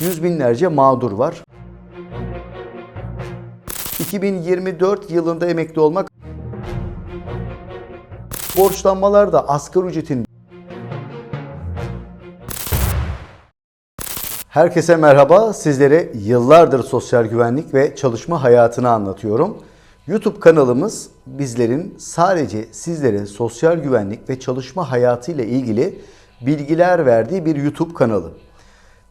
Yüz binlerce mağdur var. 2024 yılında emekli olmak borçlanmalarda asgari ücretin Herkese merhaba. Sizlere yıllardır sosyal güvenlik ve çalışma hayatını anlatıyorum. YouTube kanalımız bizlerin sadece sizlere sosyal güvenlik ve çalışma hayatı ile ilgili bilgiler verdiği bir YouTube kanalı.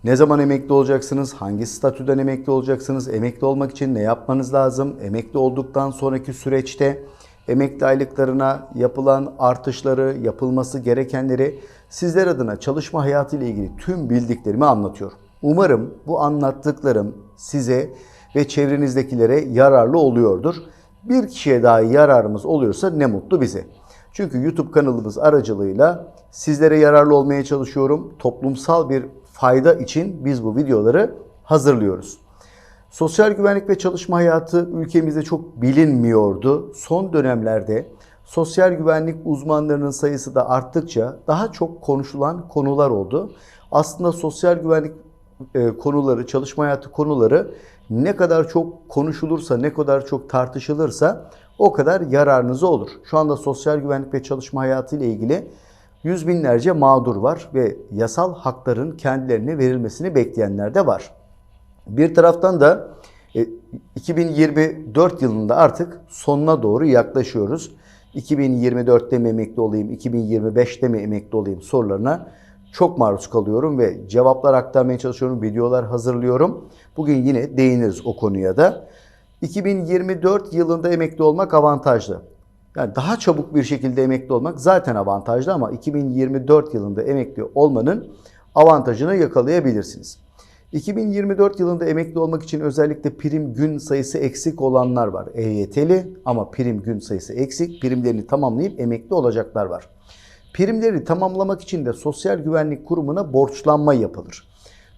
Ne zaman emekli olacaksınız? Hangi statüden emekli olacaksınız? Emekli olmak için ne yapmanız lazım? Emekli olduktan sonraki süreçte emekli aylıklarına yapılan artışları, yapılması gerekenleri sizler adına çalışma hayatı ile ilgili tüm bildiklerimi anlatıyorum. Umarım bu anlattıklarım size ve çevrenizdekilere yararlı oluyordur. Bir kişiye daha yararımız oluyorsa ne mutlu bize. Çünkü YouTube kanalımız aracılığıyla sizlere yararlı olmaya çalışıyorum. Toplumsal bir fayda için biz bu videoları hazırlıyoruz. Sosyal güvenlik ve çalışma hayatı ülkemizde çok bilinmiyordu. Son dönemlerde sosyal güvenlik uzmanlarının sayısı da arttıkça daha çok konuşulan konular oldu. Aslında sosyal güvenlik e, konuları, çalışma hayatı konuları ne kadar çok konuşulursa, ne kadar çok tartışılırsa o kadar yararınıza olur. Şu anda sosyal güvenlik ve çalışma hayatı ile ilgili yüz binlerce mağdur var ve yasal hakların kendilerine verilmesini bekleyenler de var. Bir taraftan da e, 2024 yılında artık sonuna doğru yaklaşıyoruz. 2024'te mi emekli olayım, 2025'te mi emekli olayım sorularına çok maruz kalıyorum ve cevaplar aktarmaya çalışıyorum, videolar hazırlıyorum. Bugün yine değiniriz o konuya da. 2024 yılında emekli olmak avantajlı. Yani daha çabuk bir şekilde emekli olmak zaten avantajlı ama 2024 yılında emekli olmanın avantajını yakalayabilirsiniz. 2024 yılında emekli olmak için özellikle prim gün sayısı eksik olanlar var. EYT'li ama prim gün sayısı eksik. Primlerini tamamlayıp emekli olacaklar var. Primleri tamamlamak için de Sosyal Güvenlik Kurumu'na borçlanma yapılır.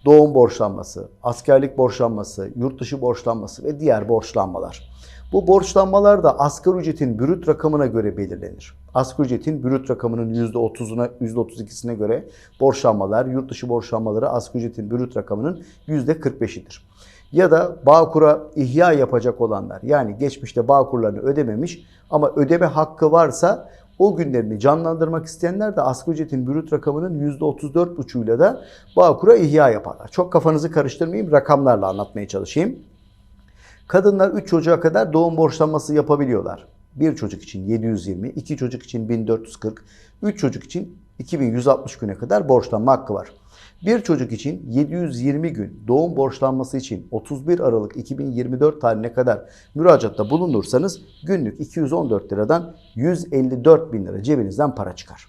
Doğum borçlanması, askerlik borçlanması, yurt dışı borçlanması ve diğer borçlanmalar. Bu borçlanmalar da asgari ücretin brüt rakamına göre belirlenir. Asgari ücretin brüt rakamının %30'una, %32'sine göre borçlanmalar, yurt dışı borçlanmaları asgari ücretin brüt rakamının %45'idir. Ya da Bağkur'a ihya yapacak olanlar yani geçmişte Bağkur'larını ödememiş ama ödeme hakkı varsa o günlerini canlandırmak isteyenler de asgari ücretin brüt rakamının %34,5'uyla da Bağkur'a ihya yaparlar. Çok kafanızı karıştırmayayım rakamlarla anlatmaya çalışayım. Kadınlar 3 çocuğa kadar doğum borçlanması yapabiliyorlar. Bir çocuk için 720, iki çocuk için 1440, 3 çocuk için 2160 güne kadar borçlanma hakkı var. Bir çocuk için 720 gün doğum borçlanması için 31 Aralık 2024 tarihine kadar müracaatta bulunursanız günlük 214 liradan 154 bin lira cebinizden para çıkar.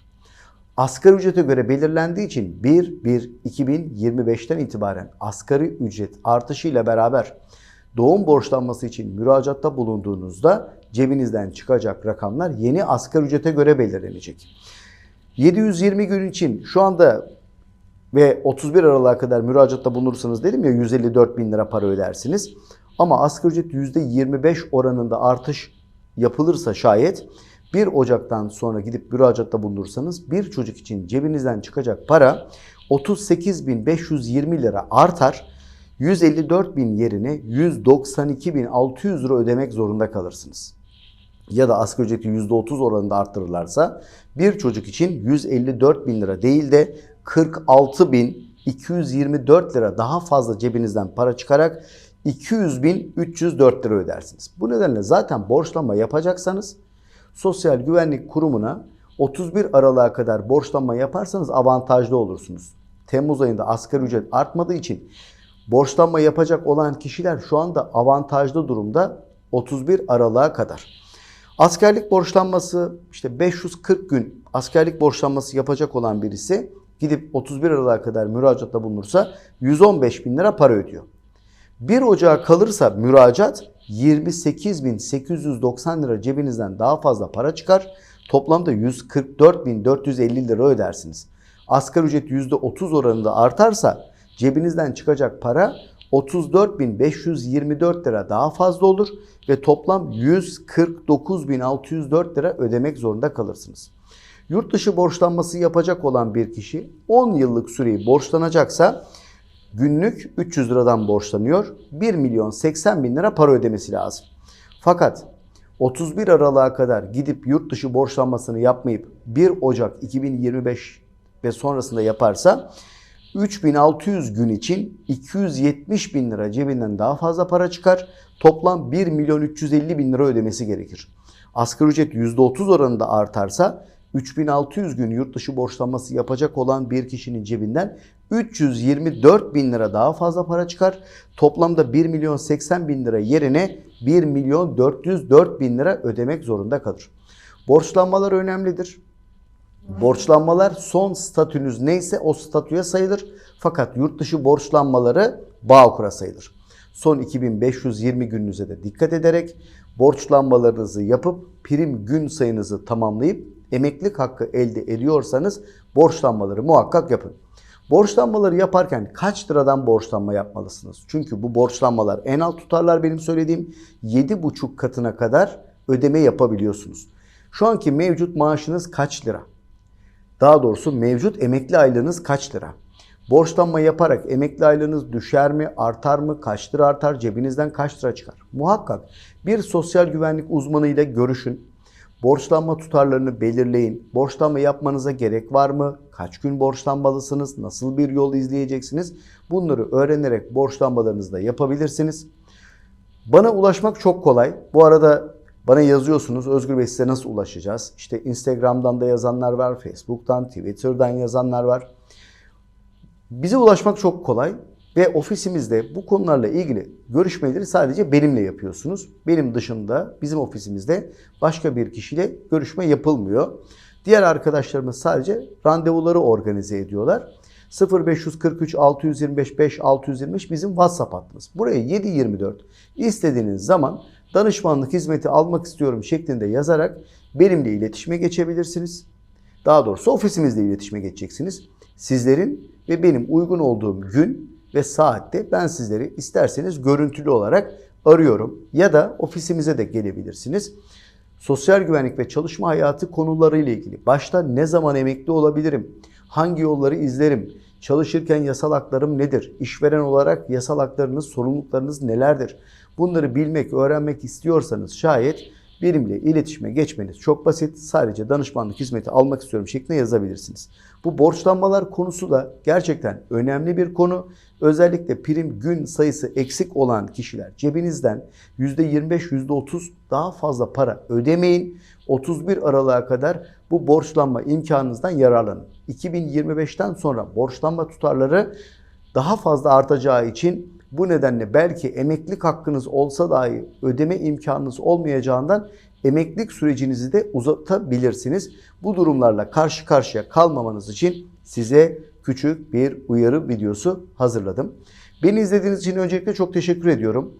Asgari ücrete göre belirlendiği için 1-1-2025'ten itibaren asgari ücret artışıyla beraber doğum borçlanması için müracaatta bulunduğunuzda cebinizden çıkacak rakamlar yeni asgari ücrete göre belirlenecek. 720 gün için şu anda ve 31 Aralık'a kadar müracaatta bulunursanız dedim ya 154 bin lira para ödersiniz. Ama asgari ücret %25 oranında artış yapılırsa şayet 1 Ocak'tan sonra gidip müracaatta bulunursanız bir çocuk için cebinizden çıkacak para 38.520 lira artar. 154 bin yerine 192.600 lira ödemek zorunda kalırsınız. Ya da asgari ücreti %30 oranında arttırırlarsa bir çocuk için 154 bin lira değil de 46.224 lira daha fazla cebinizden para çıkarak 200.304 lira ödersiniz. Bu nedenle zaten borçlanma yapacaksanız Sosyal Güvenlik Kurumu'na 31 Aralık'a kadar borçlanma yaparsanız avantajlı olursunuz. Temmuz ayında asgari ücret artmadığı için borçlanma yapacak olan kişiler şu anda avantajlı durumda 31 Aralık'a kadar. Askerlik borçlanması işte 540 gün askerlik borçlanması yapacak olan birisi gidip 31 Aralık'a kadar müracaatta bulunursa 115 bin lira para ödüyor. 1 Ocağı kalırsa müracaat 28.890 lira cebinizden daha fazla para çıkar. Toplamda 144.450 lira ödersiniz. Asgari ücret %30 oranında artarsa cebinizden çıkacak para 34.524 lira daha fazla olur ve toplam 149.604 lira ödemek zorunda kalırsınız. Yurt dışı borçlanması yapacak olan bir kişi 10 yıllık süreyi borçlanacaksa günlük 300 liradan borçlanıyor. 1 milyon 80 bin lira para ödemesi lazım. Fakat 31 Aralık'a kadar gidip yurt dışı borçlanmasını yapmayıp 1 Ocak 2025 ve sonrasında yaparsa 3600 gün için 270 bin lira cebinden daha fazla para çıkar. Toplam 1 milyon 350 bin lira ödemesi gerekir. Asgari ücret %30 oranında artarsa 3600 gün yurt dışı borçlanması yapacak olan bir kişinin cebinden 324 bin lira daha fazla para çıkar. Toplamda 1 milyon 80 bin lira yerine 1 milyon 404 bin lira ödemek zorunda kalır. Borçlanmalar önemlidir. Borçlanmalar son statünüz neyse o statüye sayılır. Fakat yurt dışı borçlanmaları Bağkur'a sayılır. Son 2520 gününüze de dikkat ederek borçlanmalarınızı yapıp prim gün sayınızı tamamlayıp emeklilik hakkı elde ediyorsanız borçlanmaları muhakkak yapın. Borçlanmaları yaparken kaç liradan borçlanma yapmalısınız? Çünkü bu borçlanmalar en alt tutarlar benim söylediğim 7,5 katına kadar ödeme yapabiliyorsunuz. Şu anki mevcut maaşınız kaç lira? Daha doğrusu mevcut emekli aylığınız kaç lira? Borçlanma yaparak emekli aylığınız düşer mi, artar mı, kaç lira artar, cebinizden kaç lira çıkar? Muhakkak bir sosyal güvenlik uzmanıyla görüşün. Borçlanma tutarlarını belirleyin. Borçlanma yapmanıza gerek var mı? Kaç gün borçlanmalısınız? Nasıl bir yol izleyeceksiniz? Bunları öğrenerek borçlanmalarınızı da yapabilirsiniz. Bana ulaşmak çok kolay. Bu arada bana yazıyorsunuz. Özgür Bey size nasıl ulaşacağız? İşte Instagram'dan da yazanlar var, Facebook'tan, Twitter'dan yazanlar var. Bize ulaşmak çok kolay ve ofisimizde bu konularla ilgili görüşmeleri sadece benimle yapıyorsunuz. Benim dışında bizim ofisimizde başka bir kişiyle görüşme yapılmıyor. Diğer arkadaşlarımız sadece randevuları organize ediyorlar. 0543 625 5 625 bizim WhatsApp hattımız. Buraya 724 istediğiniz zaman danışmanlık hizmeti almak istiyorum şeklinde yazarak benimle iletişime geçebilirsiniz. Daha doğrusu ofisimizle iletişime geçeceksiniz. Sizlerin ve benim uygun olduğum gün ve saatte ben sizleri isterseniz görüntülü olarak arıyorum ya da ofisimize de gelebilirsiniz. Sosyal güvenlik ve çalışma hayatı konuları ile ilgili başta ne zaman emekli olabilirim? Hangi yolları izlerim? Çalışırken yasal haklarım nedir? İşveren olarak yasal haklarınız, sorumluluklarınız nelerdir? Bunları bilmek, öğrenmek istiyorsanız şayet benimle iletişime geçmeniz çok basit. Sadece danışmanlık hizmeti almak istiyorum şeklinde yazabilirsiniz. Bu borçlanmalar konusu da gerçekten önemli bir konu. Özellikle prim gün sayısı eksik olan kişiler cebinizden %25, %30 daha fazla para ödemeyin. 31 Aralık'a kadar bu borçlanma imkanınızdan yararlanın. 2025'ten sonra borçlanma tutarları daha fazla artacağı için bu nedenle belki emeklilik hakkınız olsa dahi ödeme imkanınız olmayacağından emeklilik sürecinizi de uzatabilirsiniz. Bu durumlarla karşı karşıya kalmamanız için size küçük bir uyarı videosu hazırladım. Beni izlediğiniz için öncelikle çok teşekkür ediyorum.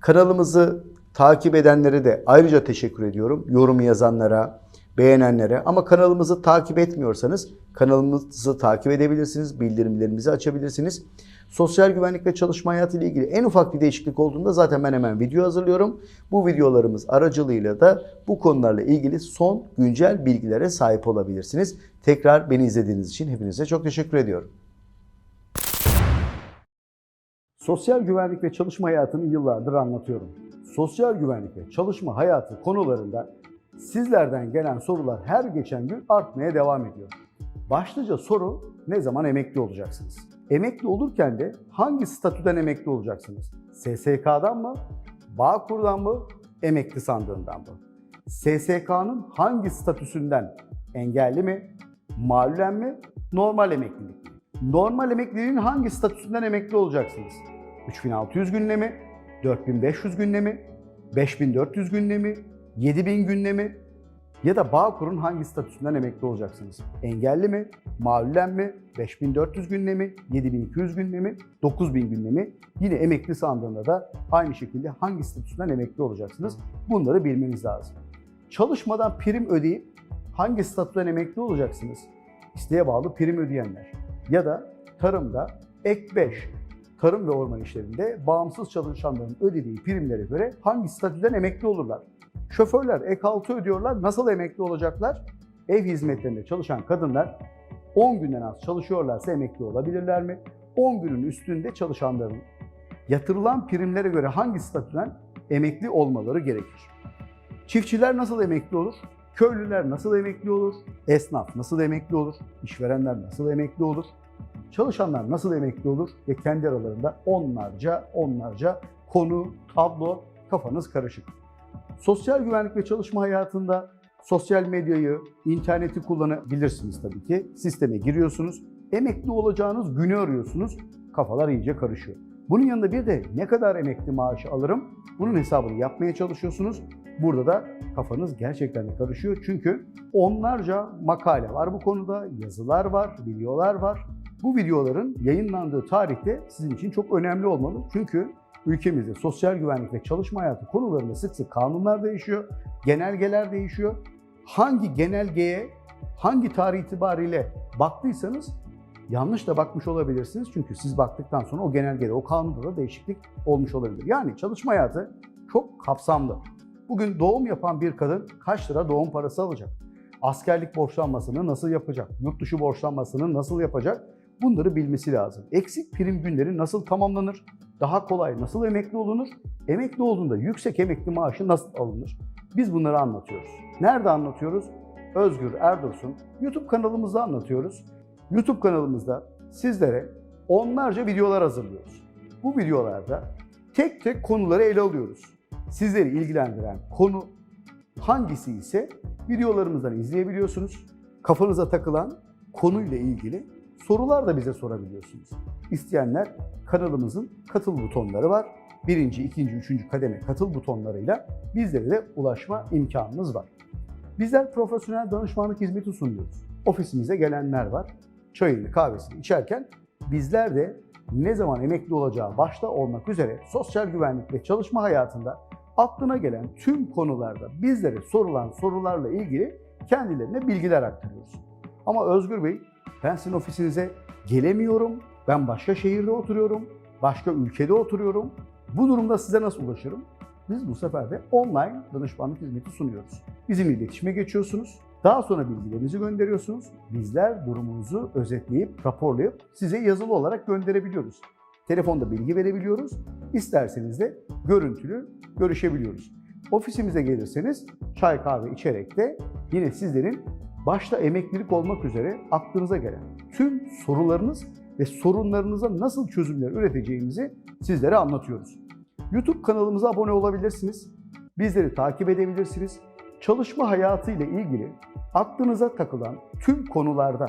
Kanalımızı takip edenlere de ayrıca teşekkür ediyorum. Yorum yazanlara, beğenenlere ama kanalımızı takip etmiyorsanız kanalımızı takip edebilirsiniz, bildirimlerimizi açabilirsiniz. Sosyal güvenlik ve çalışma hayatı ile ilgili en ufak bir değişiklik olduğunda zaten ben hemen video hazırlıyorum. Bu videolarımız aracılığıyla da bu konularla ilgili son güncel bilgilere sahip olabilirsiniz. Tekrar beni izlediğiniz için hepinize çok teşekkür ediyorum. Sosyal güvenlik ve çalışma hayatını yıllardır anlatıyorum. Sosyal güvenlik ve çalışma hayatı konularında sizlerden gelen sorular her geçen gün artmaya devam ediyor. Başlıca soru ne zaman emekli olacaksınız? Emekli olurken de hangi statüden emekli olacaksınız? SSK'dan mı? Bağkur'dan mı? Emekli sandığından mı? SSK'nın hangi statüsünden? Engelli mi? Malulen mi? Normal emeklilik mi? Normal emekliliğin hangi statüsünden emekli olacaksınız? 3600 günle mi? 4500 günle mi? 5400 günle mi? 7000 günle mi? Ya da Bağkur'un hangi statüsünden emekli olacaksınız? Engelli mi? Malulen mi? 5400 günle mi? 7200 günle mi? 9000 günle mi? Yine emekli sandığında da aynı şekilde hangi statüsünden emekli olacaksınız? Bunları bilmeniz lazım. Çalışmadan prim ödeyip hangi statüden emekli olacaksınız? İsteğe bağlı prim ödeyenler. Ya da tarımda ek 5, tarım ve orman işlerinde bağımsız çalışanların ödediği primlere göre hangi statüden emekli olurlar? Şoförler ek 6 ödüyorlar. Nasıl emekli olacaklar? Ev hizmetlerinde çalışan kadınlar 10 günden az çalışıyorlarsa emekli olabilirler mi? 10 günün üstünde çalışanların yatırılan primlere göre hangi statüden emekli olmaları gerekir? Çiftçiler nasıl emekli olur? Köylüler nasıl emekli olur? Esnaf nasıl emekli olur? İşverenler nasıl emekli olur? Çalışanlar nasıl emekli olur? Ve kendi aralarında onlarca onlarca konu, tablo, kafanız karışık. Sosyal güvenlik ve çalışma hayatında sosyal medyayı, interneti kullanabilirsiniz tabii ki. Sisteme giriyorsunuz. Emekli olacağınız günü arıyorsunuz. Kafalar iyice karışıyor. Bunun yanında bir de ne kadar emekli maaşı alırım? Bunun hesabını yapmaya çalışıyorsunuz. Burada da kafanız gerçekten de karışıyor. Çünkü onlarca makale var bu konuda, yazılar var, videolar var. Bu videoların yayınlandığı tarihte sizin için çok önemli olmalı. Çünkü ülkemizde sosyal güvenlik ve çalışma hayatı konularında sık sık kanunlar değişiyor, genelgeler değişiyor. Hangi genelgeye, hangi tarih itibariyle baktıysanız yanlış da bakmış olabilirsiniz. Çünkü siz baktıktan sonra o genelgede, o kanunda da değişiklik olmuş olabilir. Yani çalışma hayatı çok kapsamlı. Bugün doğum yapan bir kadın kaç lira doğum parası alacak? Askerlik borçlanmasını nasıl yapacak? Yurt dışı borçlanmasını nasıl yapacak? Bunları bilmesi lazım. Eksik prim günleri nasıl tamamlanır? Daha kolay nasıl emekli olunur? Emekli olduğunda yüksek emekli maaşı nasıl alınır? Biz bunları anlatıyoruz. Nerede anlatıyoruz? Özgür Erdursun YouTube kanalımızda anlatıyoruz. YouTube kanalımızda sizlere onlarca videolar hazırlıyoruz. Bu videolarda tek tek konuları ele alıyoruz. Sizleri ilgilendiren konu hangisi ise videolarımızdan izleyebiliyorsunuz. Kafanıza takılan konuyla ilgili sorular da bize sorabiliyorsunuz. İsteyenler kanalımızın katıl butonları var. Birinci, ikinci, üçüncü kademe katıl butonlarıyla bizlere de ulaşma imkanınız var. Bizler profesyonel danışmanlık hizmeti sunuyoruz. Ofisimize gelenler var. Çayını, kahvesini içerken bizler de ne zaman emekli olacağı başta olmak üzere sosyal güvenlik ve çalışma hayatında aklına gelen tüm konularda bizlere sorulan sorularla ilgili kendilerine bilgiler aktarıyoruz. Ama Özgür Bey, ben sizin ofisinize gelemiyorum, ben başka şehirde oturuyorum, başka ülkede oturuyorum. Bu durumda size nasıl ulaşırım? Biz bu sefer de online danışmanlık hizmeti sunuyoruz. Bizimle iletişime geçiyorsunuz. Daha sonra bilgilerinizi gönderiyorsunuz. Bizler durumunuzu özetleyip, raporlayıp size yazılı olarak gönderebiliyoruz. Telefonda bilgi verebiliyoruz. İsterseniz de görüntülü görüşebiliyoruz. Ofisimize gelirseniz çay kahve içerek de yine sizlerin başta emeklilik olmak üzere aklınıza gelen tüm sorularınız ve sorunlarınıza nasıl çözümler üreteceğimizi sizlere anlatıyoruz. YouTube kanalımıza abone olabilirsiniz. Bizleri takip edebilirsiniz. Çalışma hayatı ile ilgili aklınıza takılan tüm konularda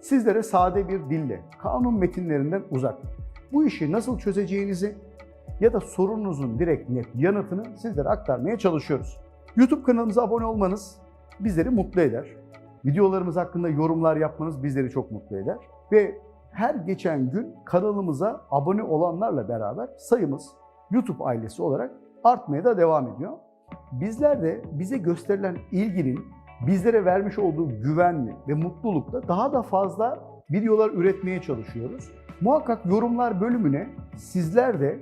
sizlere sade bir dille, kanun metinlerinden uzak, bu işi nasıl çözeceğinizi ya da sorununuzun direkt net yanıtını sizlere aktarmaya çalışıyoruz. YouTube kanalımıza abone olmanız bizleri mutlu eder. Videolarımız hakkında yorumlar yapmanız bizleri çok mutlu eder. Ve her geçen gün kanalımıza abone olanlarla beraber sayımız YouTube ailesi olarak artmaya da devam ediyor. Bizler de bize gösterilen ilginin bizlere vermiş olduğu güvenli ve mutlulukla daha da fazla videolar üretmeye çalışıyoruz. Muhakkak yorumlar bölümüne sizler de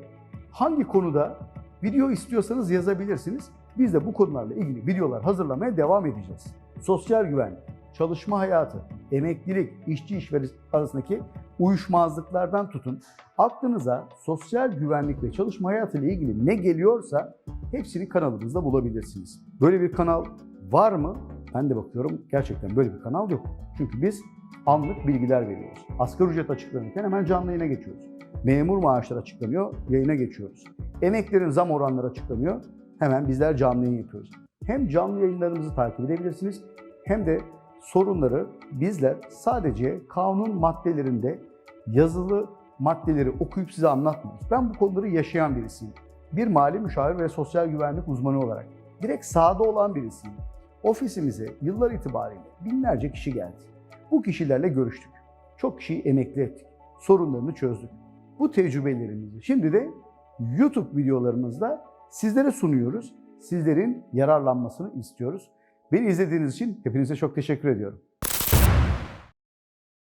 hangi konuda video istiyorsanız yazabilirsiniz. Biz de bu konularla ilgili videolar hazırlamaya devam edeceğiz. Sosyal güvenlik, çalışma hayatı, emeklilik, işçi işveren arasındaki uyuşmazlıklardan tutun. Aklınıza sosyal güvenlik ve çalışma hayatı ile ilgili ne geliyorsa hepsini kanalımızda bulabilirsiniz. Böyle bir kanal var mı? Ben de bakıyorum gerçekten böyle bir kanal yok. Çünkü biz anlık bilgiler veriyoruz. Asgari ücret açıklanırken hemen canlı yayına geçiyoruz. Memur maaşları açıklanıyor, yayına geçiyoruz. Emeklerin zam oranları açıklanıyor, hemen bizler canlı yayın yapıyoruz. Hem canlı yayınlarımızı takip edebilirsiniz hem de sorunları bizler sadece kanun maddelerinde yazılı maddeleri okuyup size anlatmıyoruz. Ben bu konuları yaşayan birisiyim. Bir mali müşavir ve sosyal güvenlik uzmanı olarak direkt sahada olan birisiyim. Ofisimize yıllar itibariyle binlerce kişi geldi. Bu kişilerle görüştük. Çok kişiyi emekli ettik. Sorunlarını çözdük. Bu tecrübelerimizi şimdi de YouTube videolarımızda sizlere sunuyoruz. Sizlerin yararlanmasını istiyoruz. Beni izlediğiniz için hepinize çok teşekkür ediyorum.